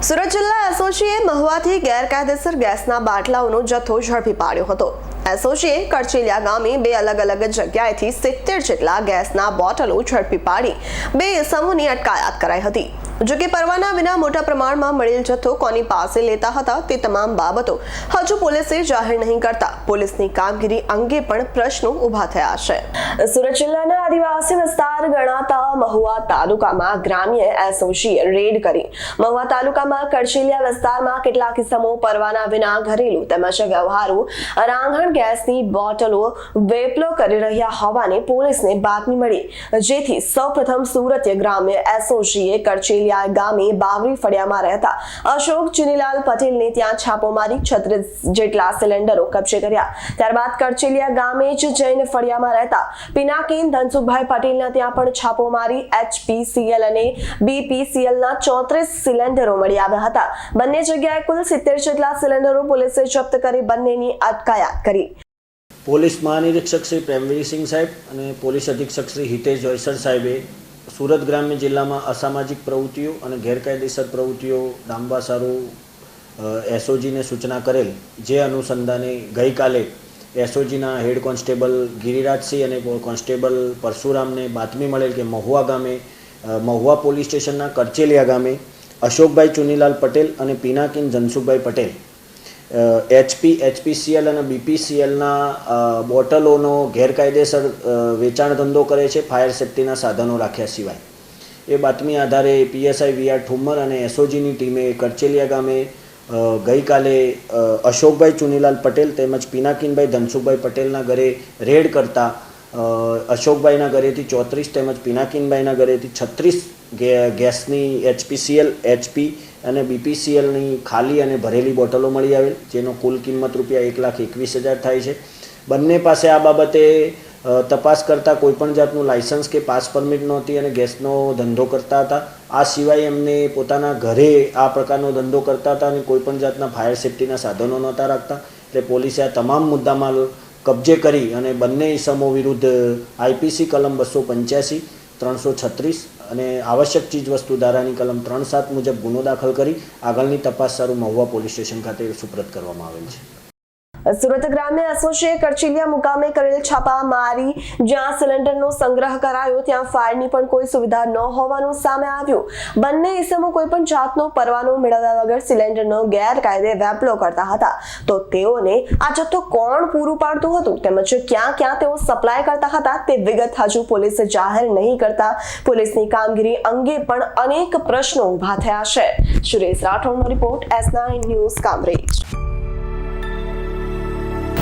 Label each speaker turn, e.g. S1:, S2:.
S1: સુરત જિલ્લા એસોસીએ મહુવાથી ગેરકાયદેસર ગેસના બાટલાઓનો જથ્થો ઝડપી પાડ્યો હતો. એસઓજીએ કરચેલિયા ગામે બે અલગ અલગ જગ્યાએથી સિત્તેર જેટલા ગેસના બોટલો ઝડપી પાડી બે ઇસમોની અટકાયત કરાઈ હતી. જોકે પરવાના વિના મોટા પ્રમાણમાં મળેલ જથ્થો કોની પાસે લેતા હતા તે તમામ બાબતો હજુ પોલીસે જાહેર નહીં કરતા. પોલીસની કામગીરી અંગે પણ પ્રશ્નો ઊભા થયા છે. સુરત જિલ્લાના આદિવાસી વિસ્તાર ગણાતા મહુવા તાલુકામાં ગ્રામ્ય એસઓજીએ રેડ કરી. મહુવા તાલુકામાં કરચેલિયા વિસ્તારમાં કેટલાક કિસ્સામો પરવાના વિના ઘરેલું તેમજ વ્યવહારો રાંધણ ગેસની બોટલો વેપલો કરી રહ્યા હોવાની પોલીસને બાતમી મળી. જેથી સૌપ્રથમ સુરત ગ્રામ્ય એસઓજીએ કરચેલિયા ગામે બાવરી ફળિયામાં રહેતા અશોક ચુનીલાલ પટેલને ત્યાં છાપો મારી છત્રીસ જેટલા સિલિન્ડરો કબજે કર્યા. ત્યારબાદ કરચેલિયા ગામે જ જૈન ફળિયામાં રહેતા પિનાકીન ધનસુખભાઈ પટેલના ત્યાં પણ છાપો મારી એચપીસીએલ અને બીપીસીએલના ચોત્રીસ સિલિન્ડરો મળી આવ્યા હતા. બંને જગ્યાએ કુલ સિત્તેર જેટલા સિલિન્ડરો પોલીસે જપ્ત કરી બંનેની અટકાયત કરી.
S2: પોલીસ મહાનિરીક્ષક શ્રી પ્રેમવીરસિંહ સાહેબ અને પોલીસ અધિક્ષક શ્રી હિતેશ જોયસર સાહેબે સુરત ગ્રામ્ય જિલ્લામાં અસામાજિક પ્રવૃત્તિઓ અને ગેરકાયદેસર પ્રવૃત્તિઓ ડામવા સારું એસઓજીને સૂચના કરેલ જે અનુસંધાને ગઈકાલે એસઓજીના હેડ કોન્સ્ટેબલ ગિરિરાજસિંહ અને કોન્સ્ટેબલ પરશુરામને બાતમી મળેલ કે મહુવા ગામે મહુવા પોલીસ સ્ટેશનના કરચેલિયા ગામે અશોકભાઈ ચુનીલાલ પટેલ અને પિનાકીન જનસુખભાઈ પટેલ એચપી એચપીસીએલ અને બીપીસીએલના બોટલોનો ગેરકાયદેસર વેચાણ ધંધો કરે છે ફાયર સેફ્ટીના સાધનો રાખ્યા સિવાય. એ બાતમી આધારે પીએસઆઈ વીઆર ઠુમ્મર અને એસઓજીની ટીમે કરચેલિયા ગામે ગઈકાલે અશોકભાઈ ચુનીલાલ પટેલ તેમજ પિનાકીનભાઈ ધનસુખભાઈ પટેલના ઘરે રેડ કરતા અશોકભાઈના ઘરેથી ચોત્રીસ તેમજ પિનાકીનભાઈના ઘરેથી છત્રીસ ગેસની એચપીસીએલ, એચપી અને બીપીસીએલની ખાલી અને ભરેલી બોટલો મળી આવેલ, જેનો કુલ કિંમત રૂપિયા એક લાખ એકવીસ હજાર થાય છે. બંને પાસે આ બાબતે તપાસ કરતા કોઈપણ જાતનું લાયસન્સ કે પાસ પરમિટ નહોતી અને ગેસનો ધંધો કરતા હતા. આ સિવાય એમને પોતાના ઘરે આ પ્રકારનો ધંધો કરતા હતા અને કોઈપણ જાતના ફાયર સેફ્ટીના સાધનો નહોતા રાખતા. એટલે પોલીસે આ તમામ મુદ્દામાલ કબજે કરી અને બંને ઇસમો વિરુદ્ધ આઈપીસી કલમ બસો પંચ્યાસી, ત્રણસો છત્રીસ અને આવશ્યક ચીજ વસ્તુ ધારાની કલમ ત્રણ સાત મુજબ ગુનો દાખલ કરી આગળની તપાસ સારું મહુવા પોલીસ સ્ટેશન ખાતે સુપ્રત કરવામાં આવેલ છે.
S1: સુરત ગ્રામ્ય એસોસિએટ કરચીલિયા મુકામે કરેલ છાપા મારી જ્યાં સિલિન્ડરનો સંગ્રહ કરાયો, ત્યાં ફાયરની પણ કોઈ સુવિધા ન હોવાનું સામે આવ્યું. બંને ઇસમો કોઈ પણ જાતનો પરવાનો મેળવ્યા વગર સિલિન્ડરનો ગેરકાયદે વેપલો કરતા હતા. તો તેઓને આ જથ્થો કોણ પૂરું પાડતું હતું તેમજ ક્યાં ક્યાં તેઓ સપ્લાય કરતા હતા તે વિગત હજુ પોલીસે જાહેર નહીં કરતા. પોલીસની કામગીરી અંગે પણ અનેક પ્રશ્નો ઊભા થયા છે. Suresh રાઠોડનો report S nine news Kamrej.